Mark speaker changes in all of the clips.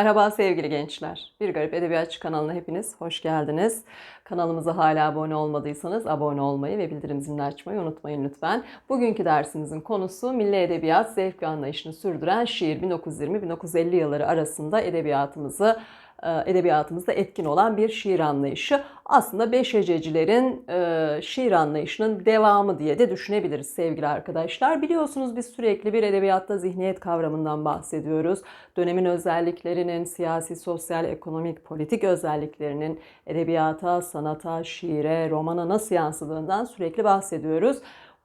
Speaker 1: Merhaba sevgili gençler. Bir Garip Edebiyatçı kanalına hepiniz hoş geldiniz. Kanalımıza hala abone olmadıysanız abone olmayı ve bildirim zilini açmayı unutmayın lütfen. Bugünkü dersimizin konusu milli edebiyat zevk ve anlayışını sürdüren şiir 1920-1950 yılları arasında edebiyatımızı edebiyatımızda etkin olan bir şiir anlayışı. Aslında beş hececilerin e, şiir anlayışının devamı diye de düşünebiliriz sevgili arkadaşlar. Biliyorsunuz biz sürekli bir edebiyatta zihniyet kavramından bahsediyoruz. Dönemin özelliklerinin, siyasi, sosyal, ekonomik, politik özelliklerinin edebiyata, sanata, şiire, romana nasıl yansıdığından sürekli bahsediyoruz.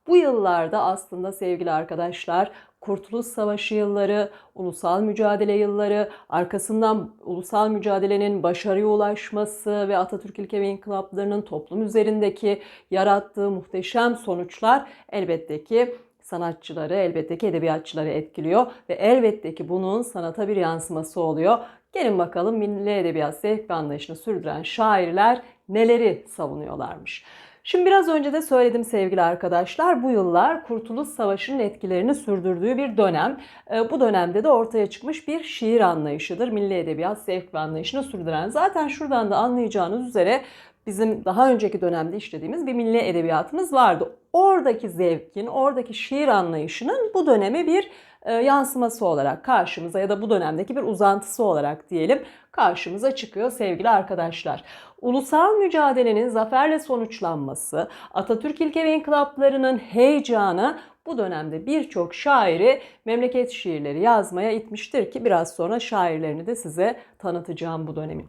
Speaker 1: Bu yıllarda aslında sevgili arkadaşlar Kurtuluş Savaşı yılları, ulusal mücadele yılları, arkasından ulusal mücadelenin başarıya ulaşması ve Atatürk ilke ve inkılaplarının toplum üzerindeki yarattığı muhteşem sonuçlar elbette ki sanatçıları, elbette ki edebiyatçıları etkiliyor ve elbette ki bunun sanata bir yansıması oluyor. Gelin bakalım milli edebiyat zevk ve anlayışını sürdüren şairler neleri savunuyorlarmış. Şimdi biraz önce de söyledim sevgili arkadaşlar. Bu yıllar Kurtuluş Savaşı'nın etkilerini sürdürdüğü bir dönem. Ee, bu dönemde de ortaya çıkmış bir şiir anlayışıdır. Milli edebiyat zevk ve anlayışını sürdüren. Zaten şuradan da anlayacağınız üzere bizim daha önceki dönemde işlediğimiz bir milli edebiyatımız vardı. Oradaki zevkin, oradaki şiir anlayışının bu döneme bir e, yansıması olarak karşımıza ya da bu dönemdeki bir uzantısı olarak diyelim karşımıza çıkıyor sevgili arkadaşlar. Ulusal mücadelenin zaferle sonuçlanması, Atatürk ilke ve inkılaplarının heyecanı bu dönemde birçok şairi memleket şiirleri yazmaya itmiştir ki biraz sonra şairlerini de size tanıtacağım bu dönemin.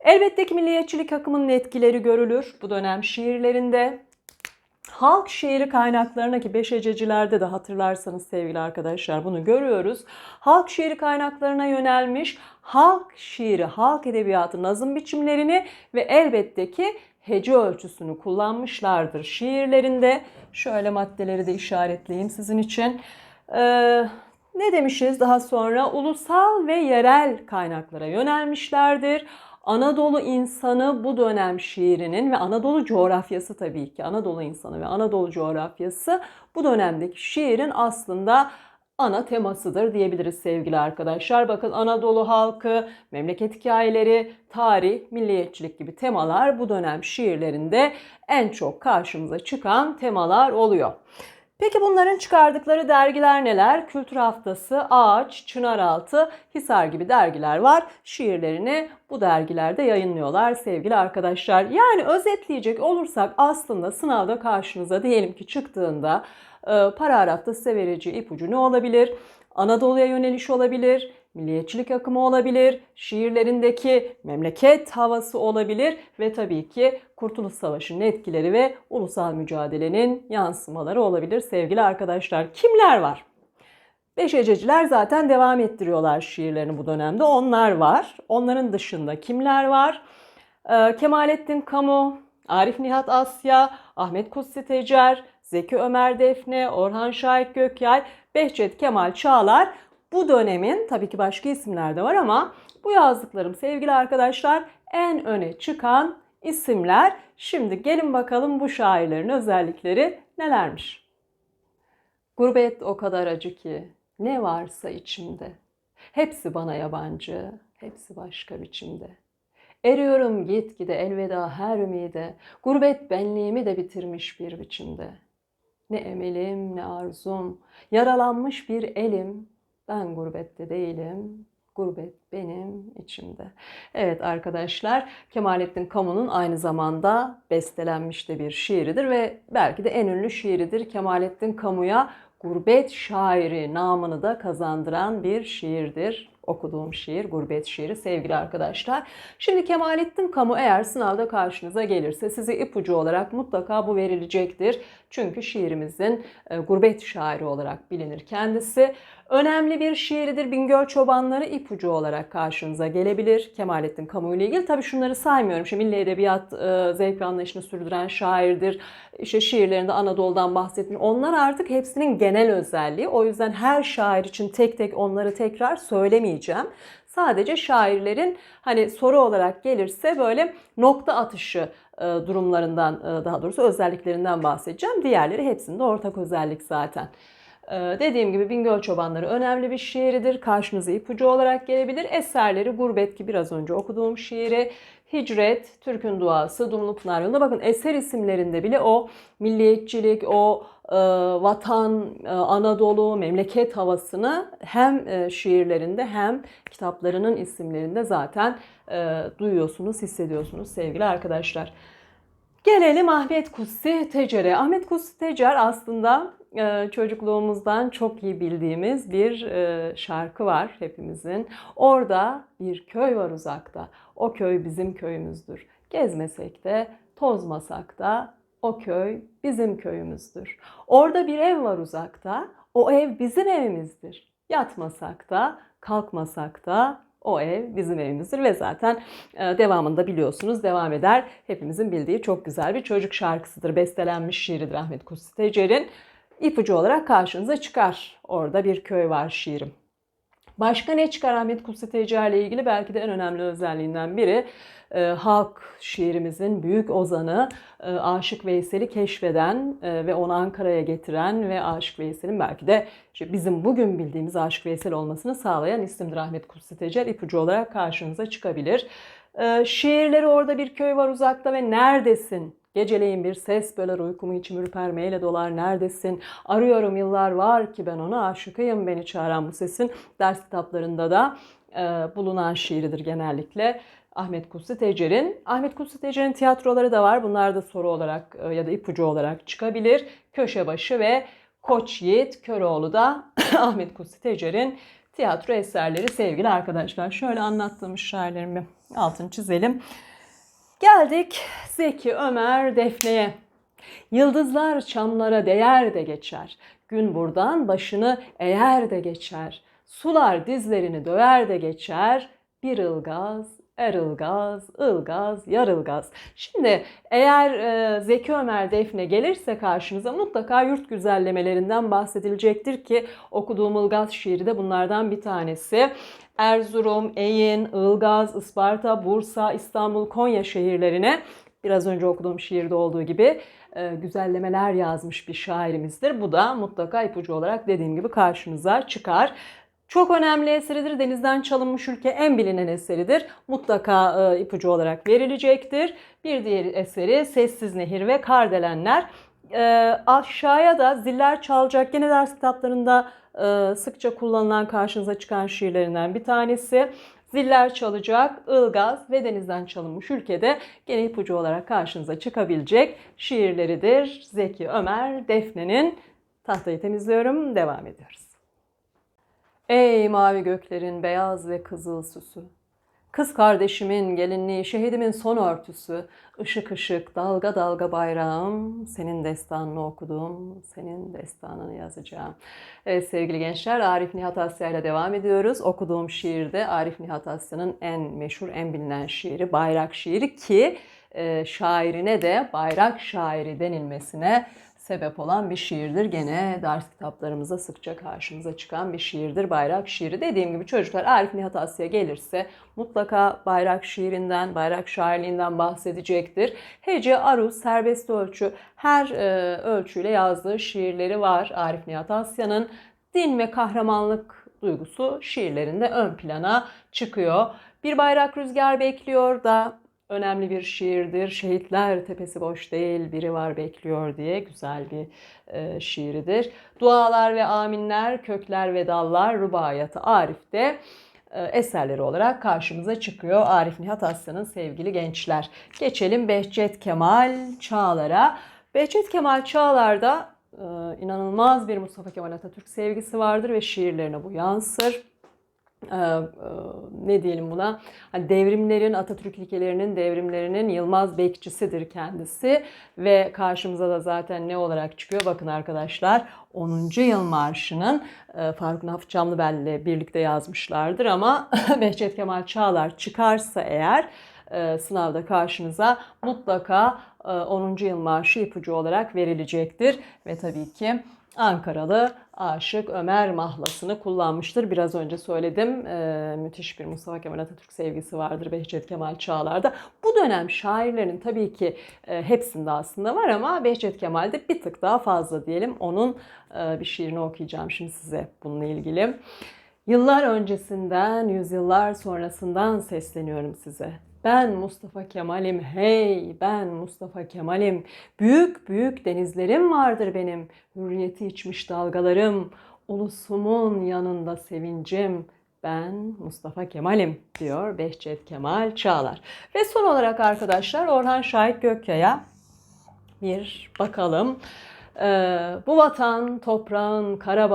Speaker 1: Elbette ki milliyetçilik akımının etkileri görülür bu dönem şiirlerinde. Halk şiiri kaynaklarına ki beşececilerde de hatırlarsanız sevgili arkadaşlar bunu görüyoruz. Halk şiiri kaynaklarına yönelmiş halk şiiri, halk edebiyatı nazım biçimlerini ve elbette ki hece ölçüsünü kullanmışlardır şiirlerinde. Şöyle maddeleri de işaretleyeyim sizin için. Ee, ne demişiz daha sonra? Ulusal ve yerel kaynaklara yönelmişlerdir. Anadolu insanı bu dönem şiirinin ve Anadolu coğrafyası tabii ki Anadolu insanı ve Anadolu coğrafyası bu dönemdeki şiirin aslında ana temasıdır diyebiliriz sevgili arkadaşlar. Bakın Anadolu halkı, memleket hikayeleri, tarih, milliyetçilik gibi temalar bu dönem şiirlerinde en çok karşımıza çıkan temalar oluyor. Peki bunların çıkardıkları dergiler neler? Kültür Haftası, Ağaç, Çınaraltı, Hisar gibi dergiler var. Şiirlerini bu dergilerde yayınlıyorlar sevgili arkadaşlar. Yani özetleyecek olursak aslında sınavda karşınıza diyelim ki çıktığında e, paragrafta size vereceği ipucu ne olabilir? Anadolu'ya yöneliş olabilir, milliyetçilik akımı olabilir, şiirlerindeki memleket havası olabilir ve tabii ki Kurtuluş Savaşı'nın etkileri ve ulusal mücadelenin yansımaları olabilir sevgili arkadaşlar. Kimler var? Beşececiler zaten devam ettiriyorlar şiirlerini bu dönemde. Onlar var. Onların dışında kimler var? Ee, Kemalettin Kamu, Arif Nihat Asya, Ahmet Kutsi Tecer, Zeki Ömer Defne, Orhan Şahit Gökyay, Behçet Kemal Çağlar bu dönemin tabii ki başka isimler de var ama bu yazdıklarım sevgili arkadaşlar en öne çıkan isimler. Şimdi gelin bakalım bu şairlerin özellikleri nelermiş? Gurbet o kadar acı ki ne varsa içimde. Hepsi bana yabancı, hepsi başka biçimde. Eriyorum gitgide elveda her ümide, gurbet benliğimi de bitirmiş bir biçimde. Ne emelim ne arzum, yaralanmış bir elim, ben gurbette değilim, gurbet benim içimde. Evet arkadaşlar Kemalettin Kamu'nun aynı zamanda bestelenmiş de bir şiiridir ve belki de en ünlü şiiridir. Kemalettin Kamu'ya gurbet şairi namını da kazandıran bir şiirdir okuduğum şiir, gurbet şiiri sevgili arkadaşlar. Şimdi Kemalettin Kamu eğer sınavda karşınıza gelirse size ipucu olarak mutlaka bu verilecektir. Çünkü şiirimizin e, gurbet şairi olarak bilinir kendisi. Önemli bir şiiridir. Bingöl Çobanları ipucu olarak karşınıza gelebilir. Kemalettin Kamu ile ilgili. Tabii şunları saymıyorum. Şimdi milli edebiyat e, zevk anlayışını sürdüren şairdir. İşte şiirlerinde Anadolu'dan bahsetmiş. Onlar artık hepsinin genel özelliği. O yüzden her şair için tek tek onları tekrar söylemeyeceğim. Sadece şairlerin hani soru olarak gelirse böyle nokta atışı e, durumlarından e, daha doğrusu özelliklerinden bahsedeceğim. Diğerleri hepsinde ortak özellik zaten. Ee, dediğim gibi Bingöl Çobanları önemli bir şiiridir. Karşınıza ipucu olarak gelebilir. Eserleri Gurbet ki biraz önce okuduğum şiiri, Hicret, Türk'ün Duası, Dumlu Pınar Yolu'nda bakın eser isimlerinde bile o milliyetçilik, o e, vatan, e, Anadolu, memleket havasını hem e, şiirlerinde hem kitaplarının isimlerinde zaten e, duyuyorsunuz, hissediyorsunuz sevgili arkadaşlar. Gelelim Ahmet Kutsi Tecer'e. Ahmet Kutsi Tecer aslında e, çocukluğumuzdan çok iyi bildiğimiz bir e, şarkı var hepimizin. Orada bir köy var uzakta. O köy bizim köyümüzdür. Gezmesek de, tozmasak da o köy bizim köyümüzdür. Orada bir ev var uzakta. O ev bizim evimizdir. Yatmasak da, kalkmasak da o ev bizim evimizdir ve zaten e, devamında biliyorsunuz devam eder. Hepimizin bildiği çok güzel bir çocuk şarkısıdır. Bestelenmiş şiiridir Ahmet Kutsi Tecer'in. İpucu olarak karşınıza çıkar. Orada bir köy var şiirim. Başka ne çıkar Ahmet Kutsi Tecer ile ilgili? Belki de en önemli özelliğinden biri e, halk şiirimizin büyük ozanı e, Aşık Veysel'i keşfeden e, ve onu Ankara'ya getiren ve Aşık Veysel'in belki de işte bizim bugün bildiğimiz Aşık Veysel olmasını sağlayan isimdir Ahmet Kutsi Tecer. ipucu olarak karşınıza çıkabilir. E, şiirleri orada bir köy var uzakta ve neredesin? Geceleyin bir ses böler uykumu içim ürpermeyle dolar neredesin? Arıyorum yıllar var ki ben ona aşıkıyım beni çağıran bu sesin. Ders kitaplarında da e, bulunan şiiridir genellikle. Ahmet Kutsi Tecer'in. Ahmet Kutsi Tecer'in tiyatroları da var. Bunlar da soru olarak e, ya da ipucu olarak çıkabilir. Köşebaşı ve Koç Yiğit Köroğlu da Ahmet Kutsi Tecer'in tiyatro eserleri sevgili arkadaşlar. Şöyle anlattığım şairlerimi altını çizelim. Geldik Zeki Ömer Defne'ye. Yıldızlar çamlara değer de geçer. Gün buradan başını eğer de geçer. Sular dizlerini döver de geçer. Bir ılgaz, er ılgaz, ılgaz, yar ılgaz. Şimdi eğer e, Zeki Ömer Defne gelirse karşınıza mutlaka yurt güzellemelerinden bahsedilecektir ki okuduğum ılgaz şiiri de bunlardan bir tanesi. Erzurum, Eyin, Ilgaz, Isparta, Bursa, İstanbul, Konya şehirlerine biraz önce okuduğum şiirde olduğu gibi e, güzellemeler yazmış bir şairimizdir. Bu da mutlaka ipucu olarak dediğim gibi karşınıza çıkar. Çok önemli eseridir. Denizden çalınmış ülke en bilinen eseridir. Mutlaka e, ipucu olarak verilecektir. Bir diğer eseri Sessiz Nehir ve Kardelenler. E, aşağıya da Ziller Çalacak gene ders kitaplarında e, sıkça kullanılan karşınıza çıkan şiirlerinden bir tanesi. Ziller çalacak, ılgaz ve denizden çalınmış ülkede gene ipucu olarak karşınıza çıkabilecek şiirleridir. Zeki Ömer Defne'nin tahtayı temizliyorum. Devam ediyoruz. Ey mavi göklerin beyaz ve kızıl süsü. Kız kardeşimin gelinliği, şehidimin son örtüsü, ışık ışık, dalga dalga bayrağım, senin destanını okudum, senin destanını yazacağım. Evet sevgili gençler, Arif Nihat Asya ile devam ediyoruz. Okuduğum şiirde Arif Nihat Asya'nın en meşhur, en bilinen şiiri, Bayrak şiiri ki e, şairine de bayrak şairi denilmesine sebep olan bir şiirdir. Gene ders kitaplarımızda sıkça karşımıza çıkan bir şiirdir. Bayrak şiiri. Dediğim gibi çocuklar Arif Nihat Asya gelirse mutlaka bayrak şiirinden, bayrak şairliğinden bahsedecektir. Hece, aruz, serbest ölçü her e, ölçüyle yazdığı şiirleri var Arif Nihat Asya'nın. Din ve kahramanlık duygusu şiirlerinde ön plana çıkıyor. Bir bayrak rüzgar bekliyor da önemli bir şiirdir. Şehitler tepesi boş değil, biri var bekliyor diye güzel bir e, şiiridir. Dualar ve aminler, kökler ve dallar rubayatı Arif'te e, eserleri olarak karşımıza çıkıyor. Arif Nihat Aslan'ın sevgili gençler. Geçelim Behçet Kemal Çağlar'a. Behçet Kemal Çağlar'da e, inanılmaz bir Mustafa Kemal Atatürk sevgisi vardır ve şiirlerine bu yansır. Ee, e, ne diyelim buna hani devrimlerin Atatürk ilkelerinin devrimlerinin Yılmaz bekçisidir kendisi ve karşımıza da zaten ne olarak çıkıyor bakın arkadaşlar 10. yıl marşının e, Faruk Nafı Camlıbel ile birlikte yazmışlardır ama Behçet Kemal Çağlar çıkarsa eğer e, sınavda karşınıza mutlaka 10. yıl marşı ipucu olarak verilecektir ve tabii ki Ankaralı aşık Ömer mahlasını kullanmıştır. Biraz önce söyledim. Ee, müthiş bir Mustafa Kemal Atatürk sevgisi vardır Behçet Kemal Çağlar'da. Bu dönem şairlerin tabii ki e, hepsinde aslında var ama Behçet Kemal'de bir tık daha fazla diyelim. Onun e, bir şiirini okuyacağım şimdi size bununla ilgili. Yıllar öncesinden, yüzyıllar sonrasından sesleniyorum size. Ben Mustafa Kemal'im hey ben Mustafa Kemal'im. Büyük büyük denizlerim vardır benim. Hürriyeti içmiş dalgalarım. Ulusumun yanında sevincim. Ben Mustafa Kemal'im diyor Behçet Kemal Çağlar. Ve son olarak arkadaşlar Orhan Şahit Gökyaya bir bakalım. Ee, bu vatan toprağın kara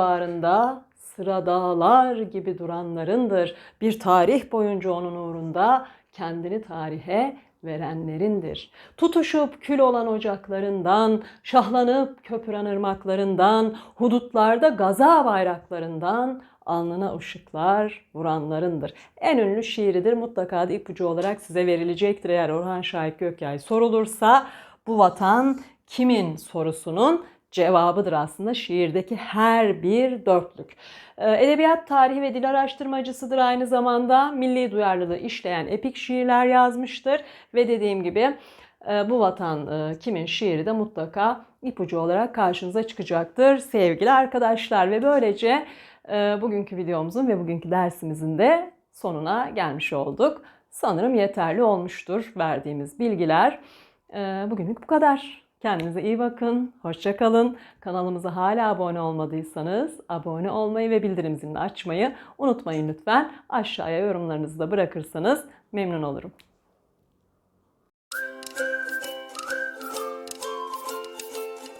Speaker 1: sıra dağlar gibi duranlarındır. Bir tarih boyunca onun uğrunda kendini tarihe verenlerindir. Tutuşup kül olan ocaklarından, şahlanıp köpüren ırmaklarından, hudutlarda gaza bayraklarından alnına ışıklar vuranlarındır. En ünlü şiiridir. Mutlaka da ipucu olarak size verilecektir. Eğer Orhan Şahit Gökyay sorulursa bu vatan kimin sorusunun cevabıdır aslında şiirdeki her bir dörtlük. Ee, Edebiyat tarihi ve dil araştırmacısıdır aynı zamanda. Milli duyarlılığı işleyen epik şiirler yazmıştır. Ve dediğim gibi e, bu vatan e, kimin şiiri de mutlaka ipucu olarak karşınıza çıkacaktır sevgili arkadaşlar. Ve böylece e, bugünkü videomuzun ve bugünkü dersimizin de sonuna gelmiş olduk. Sanırım yeterli olmuştur verdiğimiz bilgiler. Bugünlük bu kadar. Kendinize iyi bakın, hoşça kalın. Kanalımıza hala abone olmadıysanız abone olmayı ve bildirim zilini açmayı unutmayın lütfen. Aşağıya yorumlarınızı da bırakırsanız memnun olurum.